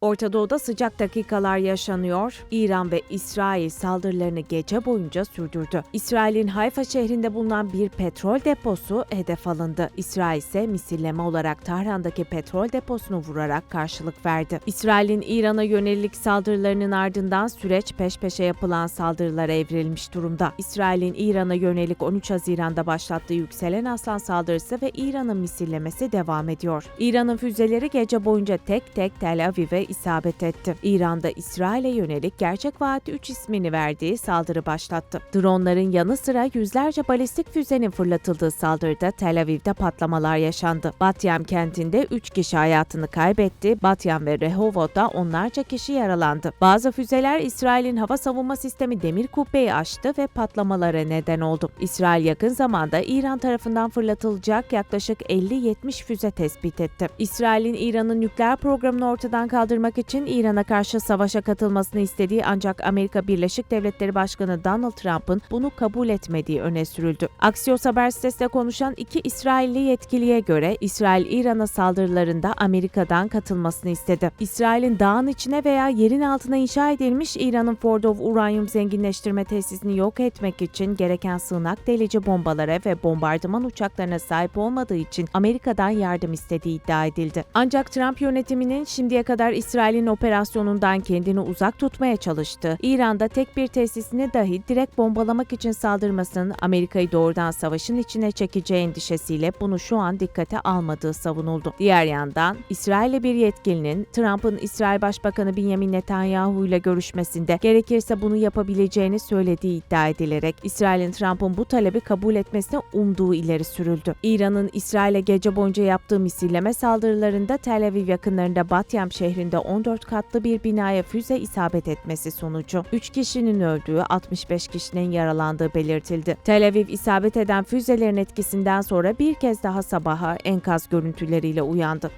Orta Doğu'da sıcak dakikalar yaşanıyor. İran ve İsrail saldırılarını gece boyunca sürdürdü. İsrail'in Hayfa şehrinde bulunan bir petrol deposu hedef alındı. İsrail ise misilleme olarak Tahran'daki petrol deposunu vurarak karşılık verdi. İsrail'in İran'a yönelik saldırılarının ardından süreç peş peşe yapılan saldırılara evrilmiş durumda. İsrail'in İran'a yönelik 13 Haziran'da başlattığı yükselen aslan saldırısı ve İran'ın misillemesi devam ediyor. İran'ın füzeleri gece boyunca tek tek Tel Aviv'e isabet etti. İran'da İsrail'e yönelik Gerçek Vaat 3 ismini verdiği saldırı başlattı. Dronların yanı sıra yüzlerce balistik füzenin fırlatıldığı saldırıda Tel Aviv'de patlamalar yaşandı. Batyam kentinde 3 kişi hayatını kaybetti. Batyam ve Rehovot'ta onlarca kişi yaralandı. Bazı füzeler İsrail'in hava savunma sistemi demir kubbeyi aştı ve patlamalara neden oldu. İsrail yakın zamanda İran tarafından fırlatılacak yaklaşık 50-70 füze tespit etti. İsrail'in İran'ın nükleer programını ortadan kaldırmak için İran'a karşı savaşa katılmasını istediği ancak Amerika Birleşik Devletleri Başkanı Donald Trump'ın bunu kabul etmediği öne sürüldü. Axios haber sitesinde konuşan iki İsrailli yetkiliye göre İsrail İran'a saldırılarında Amerika'dan katılmasını istedi. İsrail'in dağın içine veya yerin altına inşa edilmiş İran'ın Fordov uranyum zenginleştirme tesisini yok etmek için gereken sığınak delici bombalara ve bombardıman uçaklarına sahip olmadığı için Amerika'dan yardım istediği iddia edildi. Ancak Trump yönetiminin şimdiye kadar İsrail'in operasyonundan kendini uzak tutmaya çalıştığı, İran'da tek bir tesisini dahi direkt bombalamak için saldırmasının Amerika'yı doğrudan savaşın içine çekeceği endişesiyle bunu şu an dikkate almadığı savunuldu. Diğer yandan İsrail'li bir yetkilinin Trump'ın İsrail Başbakanı Benjamin Netanyahu ile görüşmesinde gerekirse bunu yapabileceğini söylediği iddia edilerek İsrail'in Trump'ın bu talebi kabul etmesine umduğu ileri sürüldü. İran'ın İsrail'e gece boyunca yaptığı misilleme saldırılarında Tel Aviv yakınlarında Batyam şehrinde 14 katlı bir binaya füze isabet etmesi sonucu 3 kişinin öldüğü, 65 kişinin yaralandığı belirtildi. Tel Aviv isabet eden füzelerin etkisinden sonra bir kez daha sabaha enkaz görüntüleriyle uyandı.